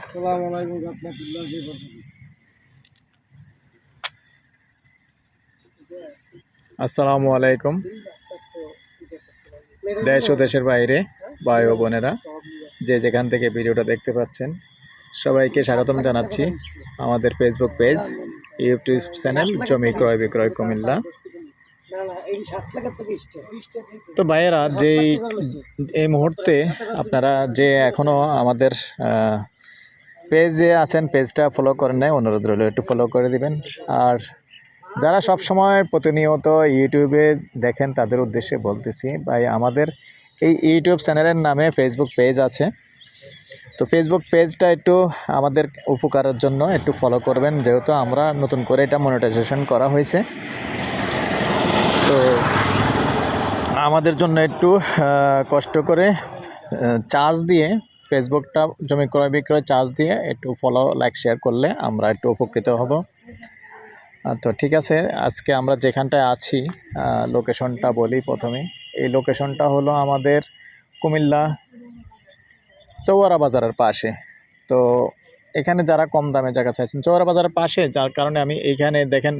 আসসালামু আলাইকুম রহমতুল্লাহি আসসালামু আলাইকুম দেশ ও দেশের বাইরে ভাই ও বোনেরা, যে যেখান থেকে ভিডিওটা দেখতে পাচ্ছেন, সবাইকে স্বাগতম জানাচ্ছি আমাদের ফেসবুক পেজ ইউটিউব চ্যানেল জমি ক্রয় বিক্রয় কুমিল্লা। তো ভাইয়েরা, যেই, এই মুহূর্তে আপনারা যে এখনও আমাদের পেজে আছেন, পেজটা ফলো করেন নাই, অনুরোধ রইল একটু ফলো করে দিবেন। আর যারা সব সময় প্রতিনিয়ত ইউটিউবে দেখেন, তাদের উদ্দেশ্যে বলতেছি, ভাই, আমাদের এই ইউটিউব চ্যানেলের নামে ফেসবুক পেজ আছে। তো ফেসবুক পেজটা একটু আমাদের উপকারের জন্য একটু ফলো করবেন, যেহেতু আমরা নতুন করে এটা মনিটাইজেশন করা হয়েছে। তো আমাদের জন্য একটু কষ্ট করে চার্জ দিয়ে ফেসবুকটা জমি ক্রয় বিক্রয় চার্জ দিয়ে একটু ফলো লাইক শেয়ার করলে আমরা একটু উপকৃত হব। তো ঠিক আছে, আজকে আমরা যেখানটায় আছি লোকেশনটা বলি প্রথমে এই লোকেশনটা হলো আমাদের কুমিল্লা চৌয়ারা বাজারের পাশে। তো এখানে যারা কম দামে জায়গা চাইছেন, চৌয়ারা বাজারের পাশে, যার কারণে আমি এইখানে দেখেন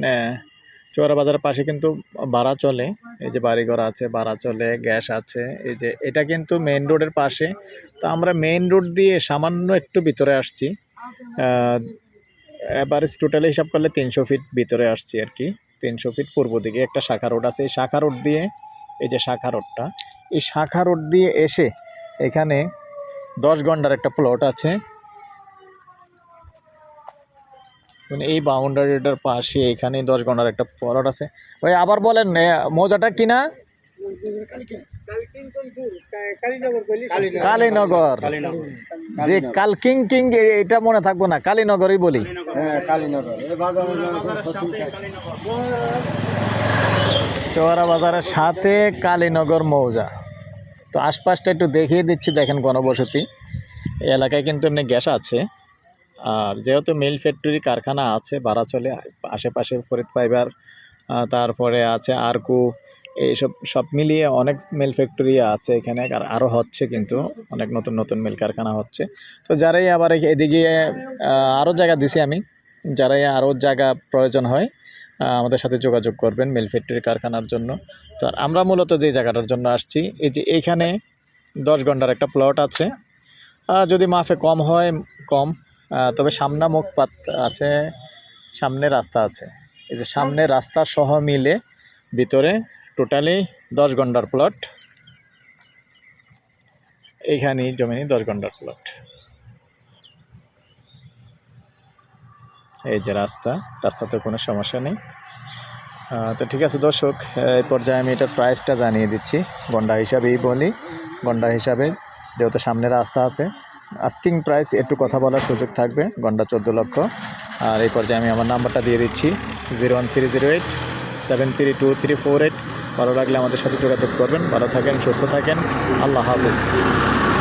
চৌয়ারা বাজারের পাশে কিন্তু ভাড়া চলে। এই যে বাড়িঘর আছে, ভাড়া চলে, গ্যাস আছে। এই যে এটা কিন্তু মেইন রোডের পাশে। তো আমরা মেইন রোড দিয়ে সামান্য একটু ভিতরে আসছি। এভারেজ টোটালি হিসাব করলে তিনশো ফিট ভিতরে আসছি আর কি। তিনশো ফিট পূর্ব দিকে একটা শাখা রোড আছে। এই শাখা রোড দিয়ে এই যে শাখা রোডটা এই শাখা রোড দিয়ে এসে এখানে দশ ঘণ্টার একটা প্লট আছে। মানে এই বাউন্ডারিটার পাশে এখানে দশ ঘণ্টার একটা প্লট আছে। ওই আবার বলেন মৌজাটা কিনা কালীনগর। যে কালকিং কিং এটা মনে থাকব না, কালীনগরই বলি। চৌরা বাজারের সাথে কালীনগর মৌজা। তো আশপাশটা একটু দেখিয়ে দিচ্ছি, দেখেন গণবসতি। এলাকায় কিন্তু এমনি গ্যাস আছে। আর যেহেতু মিল ফ্যাক্টরি কারখানা আছে ভাড়া চলে আশেপাশে ফরিদ ফাইবার তারপরে আছে আরকু, এইসব সব মিলিয়ে অনেক মিল ফ্যাক্টরি আছে এখানে, আর আরও হচ্ছে কিন্তু, অনেক নতুন নতুন মিল কারখানা হচ্ছে। তো যারাই আবার এদিকে আরও জায়গা দিছি আমি, যারাই আরও জায়গা প্রয়োজন হয় আমাদের সাথে যোগাযোগ করবেন মিল ফ্যাক্টরি কারখানার জন্য। তো আমরা মূলত যে জায়গাটার জন্য আসছি, এই যে এইখানে দশ ঘণ্টার একটা প্লট আছে। যদি মাফে কম হয়, কম। তবে সামনা মুখপাত আছে, সামনে রাস্তা আছে। এই যে সামনে রাস্তা সহ মিলে ভিতরে টোটালি দশ ঘণ্টার প্লট। এইখানেই জমিনি দশ ঘণ্টার প্লট। এই যে রাস্তা, রাস্তাতে কোনো সমস্যা নেই। তো ঠিক আছে দর্শক, এই পর্যায়ে আমি এটার প্রাইসটা জানিয়ে দিচ্ছি। গন্ডা হিসাবেই বলি। গন্ডা হিসাবে যেহেতু সামনে রাস্তা আছে আস্কিং প্রাইস একটু কথা বলার সুযোগ থাকবে গন্ডা চোদ্দ লক্ষ। আর এই পর্যায়ে আমি আমার নাম্বারটা দিয়ে দিচ্ছি, zero one three zero eight, seven three two three four eight. ভালো লাগলে আমাদের সাথে যোগাযোগ করবেন। ভালো থাকেন, সুস্থ থাকেন। আল্লাহ হাফিজ।